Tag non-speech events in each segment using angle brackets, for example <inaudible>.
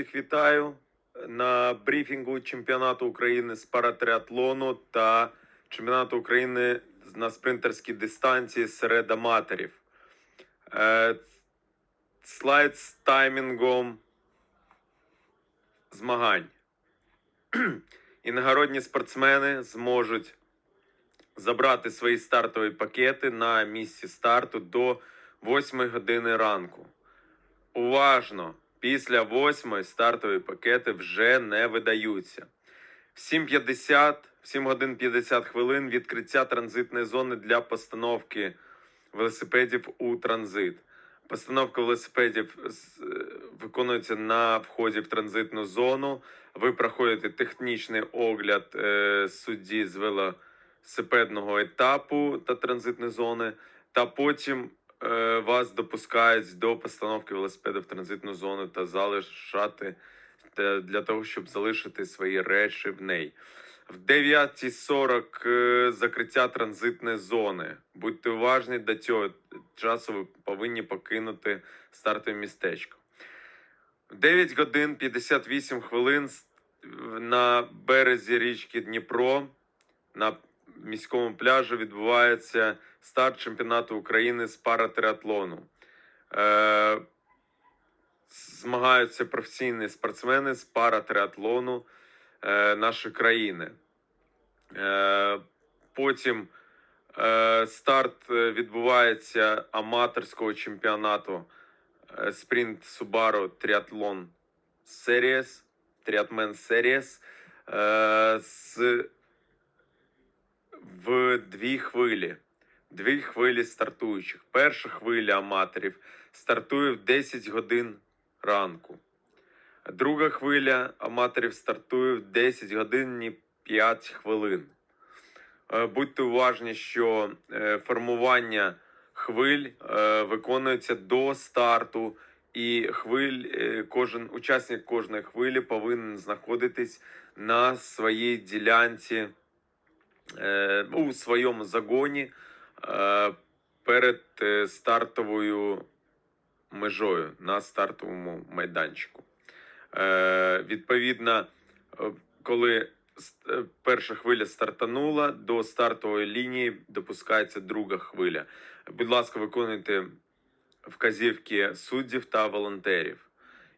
Всіх вітаю на брифінгу чемпіонату України з паратриатлону та чемпіонату України на спринтерській дистанції серед аматорів. Е, слайд з таймінгом змагань. <clears throat> Іногородні спортсмени зможуть забрати свої стартові пакети на місці старту до 8 години ранку. Уважно! Після 8 стартові пакети вже не видаються. В 7.50, в 7 годин 50 хвилин відкриття транзитної зони для постановки велосипедів у транзит. Постановка велосипедів е, виконується на вході в транзитну зону. Ви проходите технічний огляд е, судді з велосипедного етапу та транзитної зони, та потім вас допускають до постановки велосипеда в транзитну зону та залишати для того, щоб залишити свої речі в неї. В 9.40 е, закриття транзитної зони. Будьте уважні до цього часу. Ви повинні покинути стартове містечко. В 9 годин 58 хвилин на березі річки Дніпро на міському пляжі відбувається старт чемпіонату України з паратриатлону. Е, змагаються професійні спортсмени з паратриатлону е, нашої країни. Е, потім е, старт е, відбувається аматорського чемпіонату е, Subaru Triathlon Series, Triathlon Series е, з в дві хвилі. Дві хвилі стартуючих. Перша хвиля аматорів стартує в 10 годин ранку. Друга хвиля аматорів стартує в 10 годин і 5 хвилин. Е, Будьте уважні, що е, формування хвиль е, виконується до старту, і хвиль, кожен учасник кожної хвилі повинен знаходитись на своїй ділянці у своєму загоні перед е, стартовою межою на стартовому майданчику. Е, відповідно, е, коли е, перша хвиля стартанула, до стартової лінії допускається друга хвиля. Будь ласка, виконуйте вказівки суддів та волонтерів.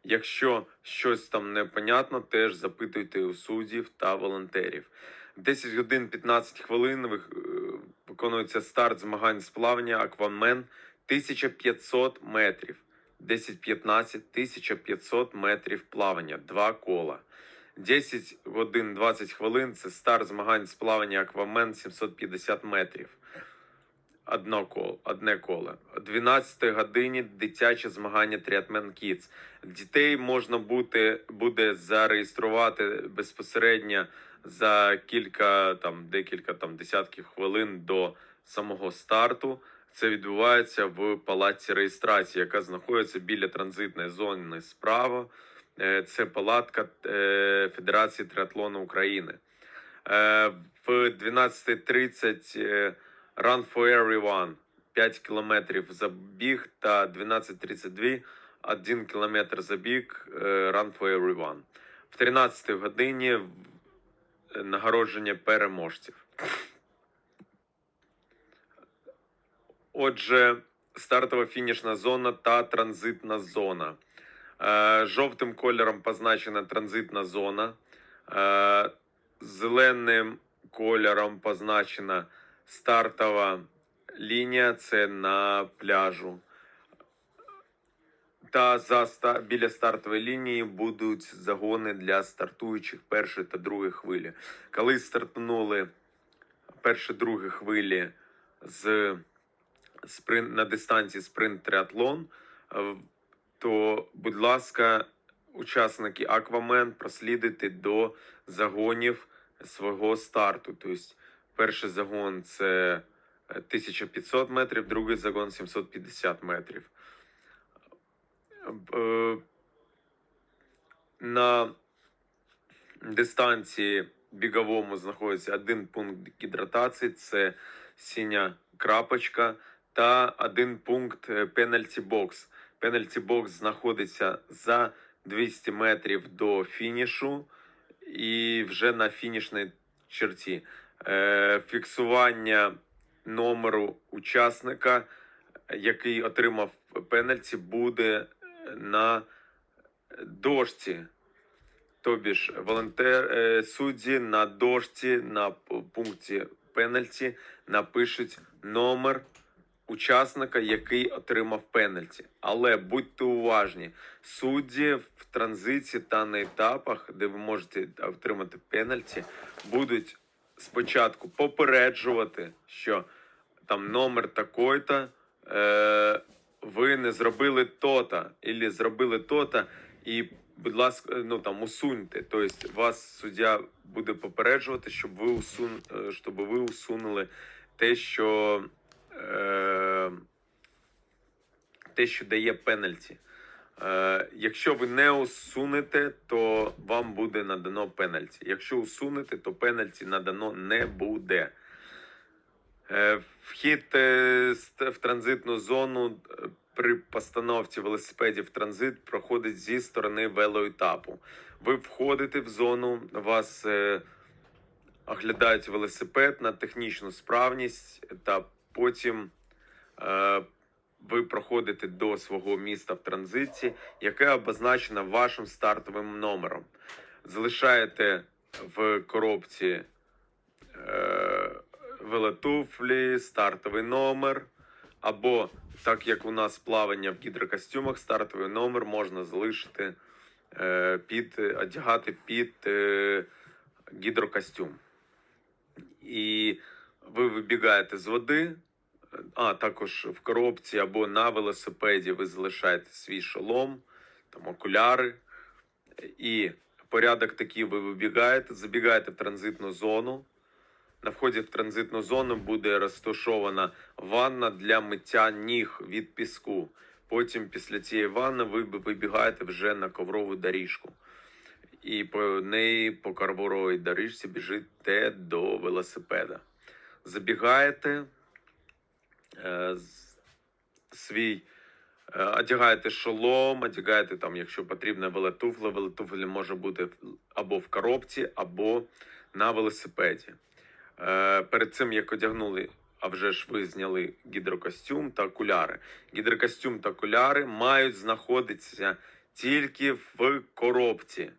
Якщо щось там непонятно, теж запитуйте у суддів та волонтерів. 10 годин 15 хвилин е, виконується старт змагань з плавання Аквамен 1500 метрів. 10-15 1500 метрів плавання, два кола. 10 годин 20 хвилин це старт змагань з плавання Аквамен 750 метрів. Одно коло, одне коло. О 12 годині дитяче змагання Triathlon Kids. Дітей можна бути, буде зареєструвати безпосередньо за кілька там декілька там десятків хвилин до самого старту. Це відбувається в палаці реєстрації, яка знаходиться біля транзитної зони справа. Е, Це палатка е, Федерації триатлону України. Е, В 12.30 е, Run for Everyone 5 кілометрів забіг та 12.32 1 кілометр забіг Run for Everyone. В 13 годині нагородження переможців. Отже, стартова фінішна зона та транзитна зона. Е, Жовтим кольором позначена транзитна зона. Е, Зеленим кольором позначена стартова лінія. Це на пляжу. Та за ста- біля стартової лінії будуть загони для стартуючих першої та другої хвилі. Коли стартнули перші другі хвилі з спринт на дистанції спринт триатлон, е, то, будь ласка, учасники Аквамен прослідуйте до загонів свого старту. Тобто, перший загон це е, 1500 метрів, другий загон 750 метрів. Е, На дистанції біговому знаходиться один пункт гідратації, це синя крапочка, та один пункт пенальті бокс. Пенальті бокс знаходиться за 200 метрів до фінішу і вже на фінішній черті. Е, фіксування номеру учасника, який отримав пенальті, буде на дошці. Тобі ж волонтер, е, судді на дошці на пункті пенальті напишуть номер учасника, який отримав пенальті. Але будьте уважні, судді в транзиті та на етапах, де ви можете отримати пенальті, будуть спочатку попереджувати, що там номер такой-то, е, ви не зробили то-то, або зробили то-то, і, будь ласка, ну там усуньте. Тобто вас суддя буде попереджувати, щоб ви усун... е, щоб ви усунули те, що е, те, що дає пенальті. Е, якщо ви не усунете, то вам буде надано пенальті. Якщо усунете, то пенальті надано не буде. Е, Вхід е, в транзитну зону е, при постановці велосипедів транзит проходить зі сторони велоетапу. Ви входите в зону, вас оглядають велосипед на технічну справність, та потім ви проходите до свого міста в транзиті, яке обозначено вашим стартовим номером. Залишаєте в коробці велотуфлі, стартовий номер. Або, так як у нас плавання в гідрокостюмах, стартовий номер можна залишити е, під, одягати під е, гідрокостюм. І ви вибігаєте з води, а також в коробці або на велосипеді ви залишаєте свій шолом, там окуляри. І порядок такий: ви вибігаєте, забігаєте в транзитну зону. На вході в транзитну зону буде розташована ванна для миття ніг від піску. Потім після цієї ванни ви вибігаєте вже на коврову доріжку. І по неї по ковровій доріжці біжите до велосипеда. Забігаєте е, свій. е, Одягаєте шолом, одягаєте там, якщо потрібно, велотуфли. Велотуфлі може бути або в коробці, або на велосипеді. Е, перед цим як одягнули, а вже ж ви зняли гідрокостюм та окуляри. Гідрокостюм та окуляри мають знаходитися тільки в коробці.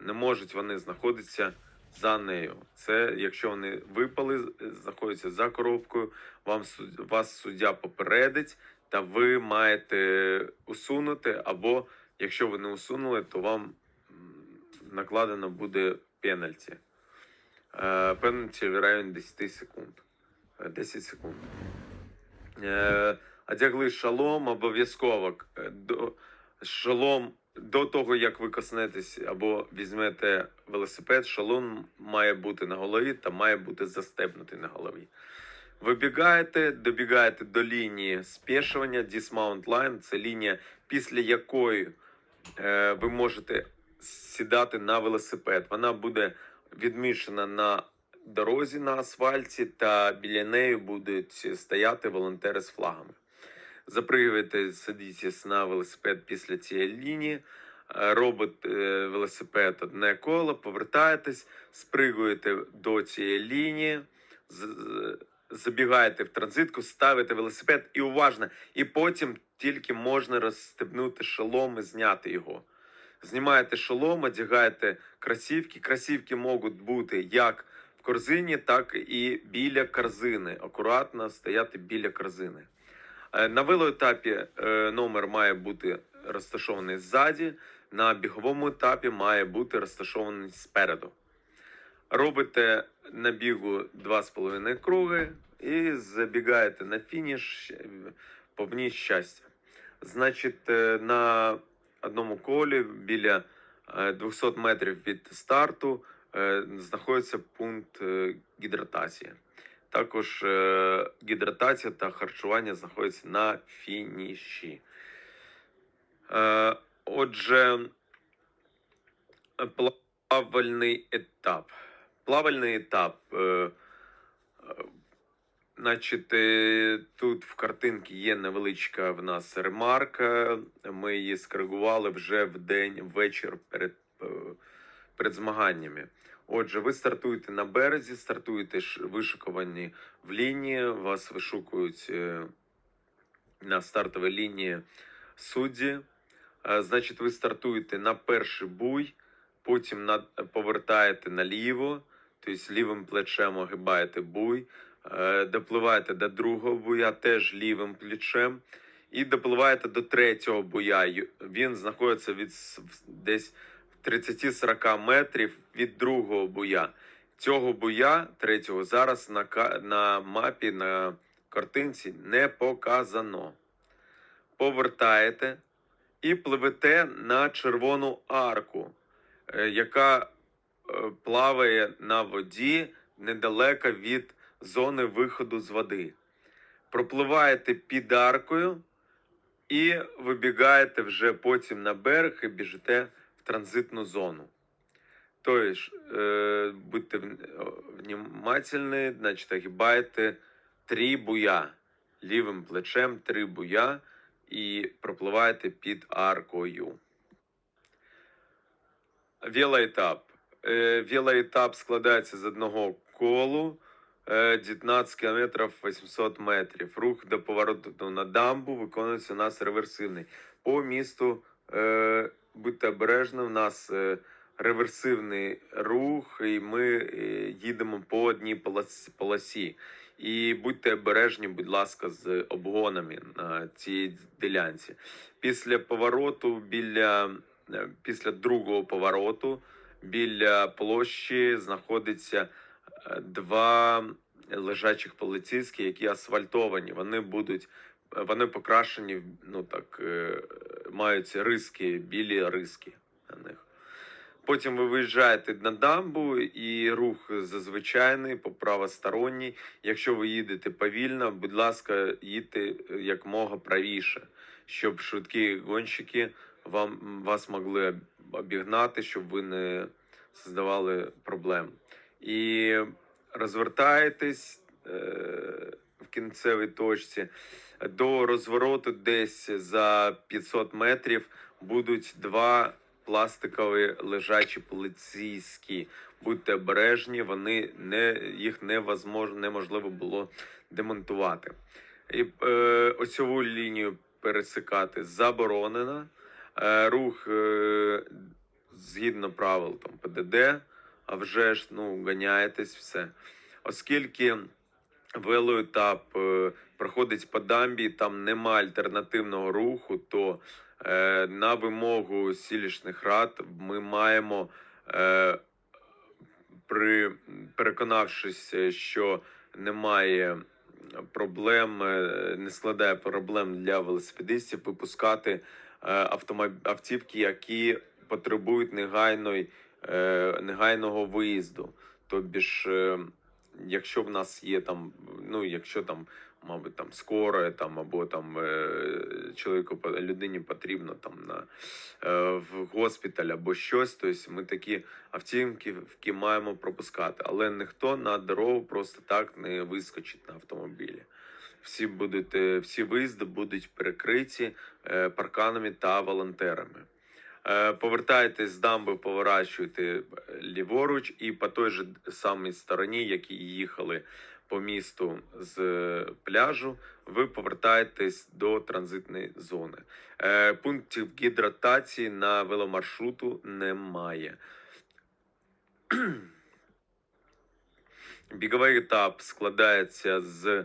Не можуть вони знаходитися за нею. Це якщо вони випали, знаходяться за коробкою, вам вас суддя попередить, та ви маєте усунути, або якщо ви не усунули, то вам накладено буде пенальті. Е, Пенальті в районі 10 секунд. Е, 10 секунд. Е, Одягли шолом обов'язково. Е, До, того, як ви коснетесь або візьмете велосипед, шолом має бути на голові та має бути застебнутий на голові. Вибігаєте, добігаєте до лінії спешування, dismount line, це лінія, після якої е, ви можете сідати на велосипед. Вона буде відмічена на дорозі на асфальті, та біля неї будуть стояти волонтери з флагами. Запригуєте, садитесь на велосипед після цієї лінії, е, робите велосипед одне коло, повертаєтесь, спригуєте до цієї лінії, забігаєте в транзитку, ставите велосипед і уважно, і потім тільки можна розстебнути шолом і зняти його. Знімаєте шолом, одягаєте кросівки. Кросівки можуть бути як в корзині, так і біля корзини. Акуратно стояти біля корзини. Е, На велоетапі е, номер має бути розташований ззаді, на біговому етапі має бути розташований спереду. Робите на бігу 2,5 круги і забігаєте на фініш е, повні щастя. Значить, на одному колі біля е, 200 метрів від старту е, знаходиться пункт е, гідратації. Також е, гідратація та харчування знаходяться на фініші. Е, Отже, плавальний етап. Плавальний етап. Значить, е, тут в картинки є невеличка в нас ремарка. Ми її скоригували вже в день, ввечір перед, е, перед змаганнями. Отже, ви стартуєте на березі, стартуєте вишикувані в лінії, вас вишукують е, на стартовій лінії судді. Значить, ви стартуєте на перший буй, потім повертаєте наліво, тобто лівим плечем огибаєте буй, е, допливаєте до другого буя, теж лівим плечем, і допливаєте до третього буя. Він знаходиться від десь в 30-40 метрів від другого буя. Цього буя, третього, зараз на, на мапі, на картинці не показано. Повертаєте і пливете на червону арку, е, яка плаває на воді недалеко від зони виходу з води. Пропливаєте під аркою і вибігаєте вже потім на берег і біжите в транзитну зону. Тобто, е, будьте вн- внимательні, значить, огибаєте три буя. Лівим плечем три буя і пропливаєте під аркою. Велоетап. Е, Велоетап складається з одного колу. е, 19 км 800 метрів. Рух до повороту на дамбу виконується у нас реверсивний. По місту е, будьте обережні, у нас е, реверсивний рух, і ми їдемо по одній полосі. І будьте обережні, будь ласка, з обгонами на цій ділянці. Після повороту, біля, після другого повороту, біля площі знаходиться е, два лежачих поліцейські, які асфальтовані. Вони будуть вони покрашені, ну так, е, мають риски, білі риски на них. Потім ви виїжджаєте на дамбу і рух зазвичайний по правосторонній. Якщо ви їдете повільно, будь ласка, їдьте якмога правіше, щоб швидкі гонщики вам, вас могли обігнати, щоб ви не создавали проблем. І розвертаєтесь е, в кінцевій точці. До розвороту десь за 500 метрів будуть два пластикові лежачі поліцейські. Будьте обережні, вони не, їх невозможно, неможливо було демонтувати. І е, оцьову лінію пересикати заборонено. Е, рух е, згідно правил там, ПДД, а вже ж ну, ганяєтесь все. Оскільки велоетап е, проходить по дамбі, там нема альтернативного руху, то е, на вимогу сілішних рад ми маємо, е, при, переконавшись, що немає проблем, не складає проблем для велосипедистів, випускати. Автівки, які потребують негайної, е, негайного виїзду. Тобі ж, е, якщо в нас є там, ну якщо там, мабуть, там скоро там або там е, чоловіку людині потрібно там на е, в госпіталь або щось, тобто ми такі автівки маємо пропускати, але ніхто на дорогу просто так не вискочить на автомобілі. Всі будуть, е, всі виїзди будуть перекриті е, парканами та волонтерами. Е, Повертаєтесь з дамби, поворачуєте е, ліворуч, і по той же самій стороні, які їхали по місту з пляжу, ви повертаєтесь до транзитної зони. Пунктів гідратації на веломаршруту немає. Біговий етап складається з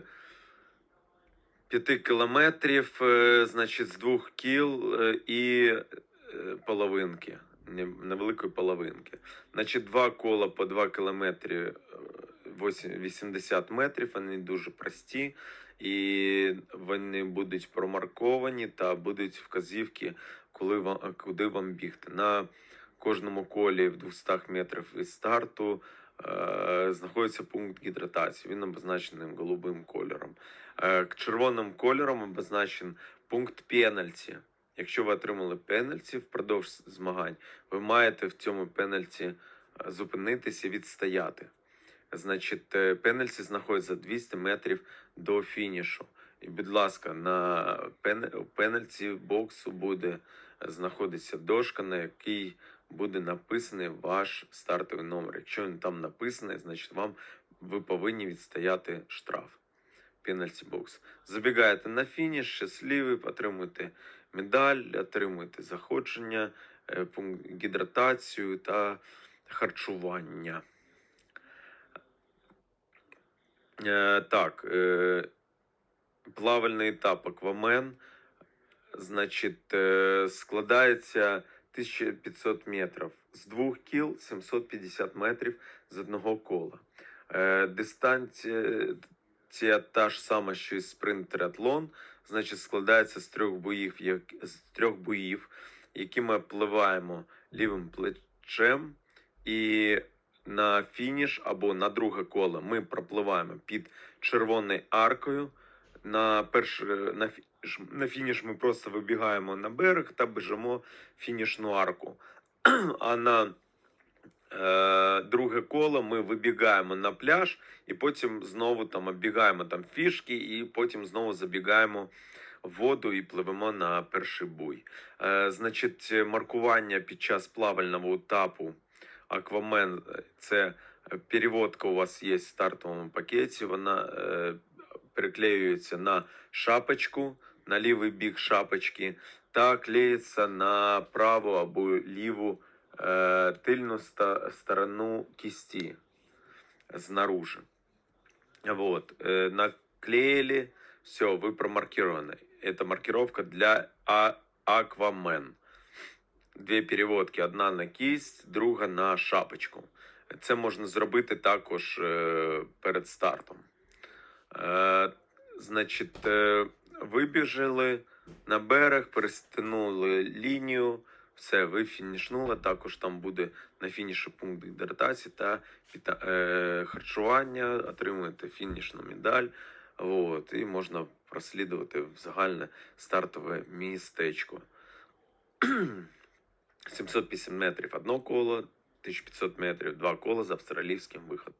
5 кілометрів, е, значить, з двох кіл е, і е, половинки, невеликої половинки. Значить, два кола по 2 кілометри, е, 80 метрів, вони дуже прості. І вони будуть промарковані та будуть вказівки, коли вам, куди вам бігти. На кожному колі в 200 метрів від старту знаходиться пункт гідратації. Він обозначений голубим кольором. Е, червоним кольором обозначен пункт пенальті. Якщо ви отримали пенальті впродовж змагань, ви маєте в цьому пенальті е, зупинитися і відстояти. Значить, е, пенальті знаходиться 200 метрів до фінішу. І, будь ласка, на пен... пенальті боксу буде знаходитися дошка, на якій буде написаний ваш стартовий номер. Якщо він там написаний, значить вам ви повинні відстояти штраф. Пенальті бокс. Забігаєте на фініш, щасливі, отримуєте медаль, отримуєте заходження, е, гідратацію та харчування. Е, так, е, плавальний етап Аквамен, значить, складається 1500 метрів. З двох кіл 750 метрів з одного кола. Е, дистанція та ж сама, що і спринт триатлон, значить, складається з трьох боїв, як, з трьох боїв, які ми пливаємо лівим плечем і на фініш або на друге коло ми пропливаємо під червоною аркою. На перше, на, фініш, на фініш ми просто вибігаємо на берег та біжимо фінішну арку. <clears throat> А на друге коло ми вибігаємо на пляж і потім знову там оббігаємо там фішки, і потім знову забігаємо в воду і пливемо на перший буй. Е, значить, маркування під час плавального етапу Аквамен це переводка у вас є в стартовому пакеті. Вона е, приклеюється на шапочку, на лівий бік шапочки, та клеїться на праву або ліву е, тильну ста- сторону кисті снаружи. Вот. Э, наклеили, все, вы промаркированы. Это маркировка для а- Аквамен. Дві переводки: одна на кість, друга на шапочку. Це можна зробити також е, перед стартом. Е, значить, е, вибіжали на берег, перестинули лінію. Все, ви фінішнули. Також там буде на фініші пункт гідратації та е, харчування, отримуєте фінішну медаль. От, і можна прослідувати в загальне стартове містечко. <clears throat> 750 метрів одно коло, 1500 метрів два кола з австралійським виходом.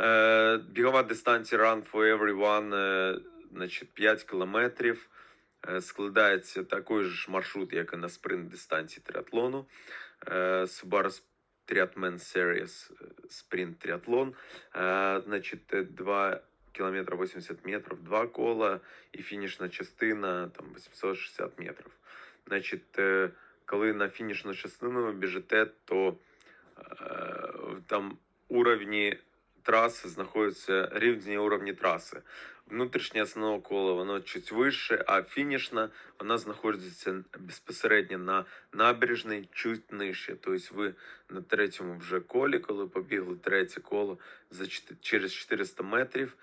Е, бігова дистанція Run for Everyone, е, значить, 5 кілометрів. Е, складається такий ж маршрут, як і на спринт дистанції триатлону. Е, Subaru Triathlon Series е, Sprint Triathlon. Е, значить, е, 2 кілометри 80 метрів, два кола і фінішна частина там 860 метрів. Значить, е, коли на фінішну частину біжите, то е, там уровні траси знаходяться різні уровні траси. Внутрішнє основне коло воно чуть вище, а фінішна вона знаходиться безпосередньо на набережній, чуть нижче. Тобто ви на третьому вже колі, коли побігли третє коло за через 400 метрів,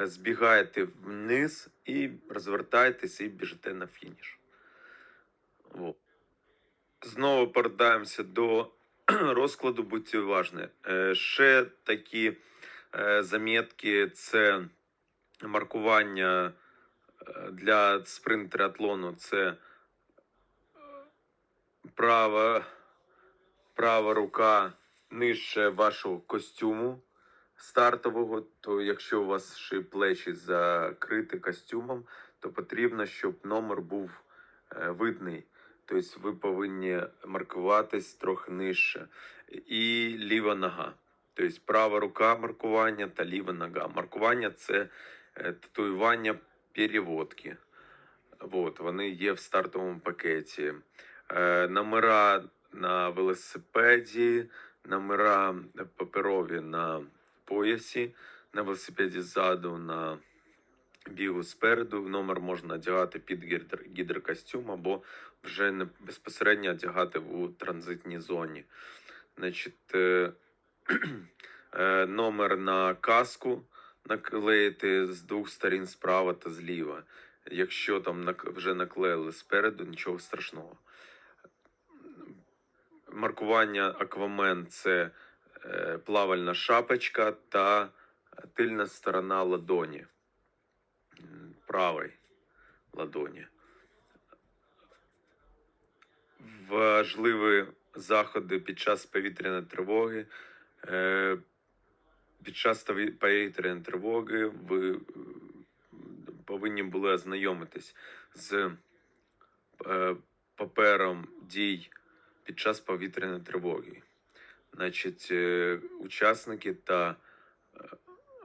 збігаєте вниз і розвертаєтеся і біжите на фініш. Во. Знову повертаємося до <clears throat> розкладу, будьте уважні. Ще такі е, замітки це маркування е, для спринт-триатлону. Це права, права рука нижче вашого костюму стартового. То якщо у вас ще плечі закриті костюмом, то потрібно, щоб номер був е, видний. Тобто ви повинні маркуватись трохи нижче. І ліва нога. Тобто права рука маркування та ліва нога. Маркування це е, татуювання переводки. От, вони є в стартовому пакеті. Е, номера на велосипеді, номера паперові на поясі, на велосипеді ззаду, на бігу спереду. Номер можна одягати під гідр- гідрокостюм або вже безпосередньо одягати у транзитній зоні. Значить, е, номер на каску наклеїти з двох сторін справа та зліва. Якщо там вже наклеїли спереду, нічого страшного. Маркування Аквамен це е, плавальна шапочка та тильна сторона ладоні. М, Правої ладоні. Важливі заходи під час повітряної тривоги. Е, Під час повітряної тривоги ви е, повинні були ознайомитись з е, папером дій під час повітряної тривоги. Значить, учасники та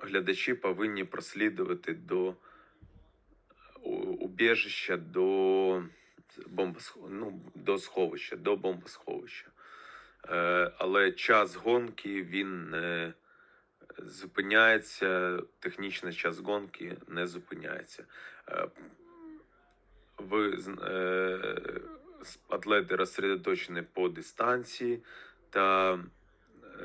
глядачі повинні прослідувати до убіжища до бомбосхов... ну, до сховища, до бомбосховища. Е, але час гонки він не зупиняється, технічний час гонки не зупиняється. Е, ви, е, атлети розсередоточені по дистанції, та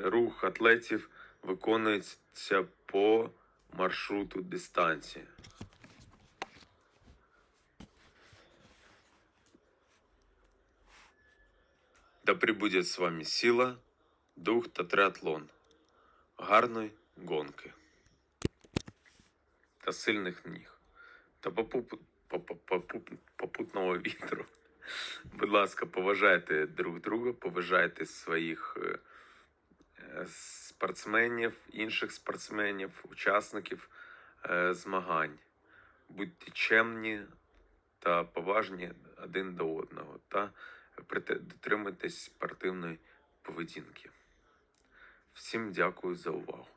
рух атлетів виконується по маршруту дистанції. Да прибудет з вами сила, дух та триатлон. Гарної гонки. Та сильних ніг. Та попу- попу- попу- попутного вітру. Будь ласка, поважайте друг друга, поважайте своїх е, е, спортсменів, інших спортсменів, учасників е, змагань. Будьте чемні та поважні один до одного та дотримуйтесь спортивної поведінки. Всім дякую за увагу.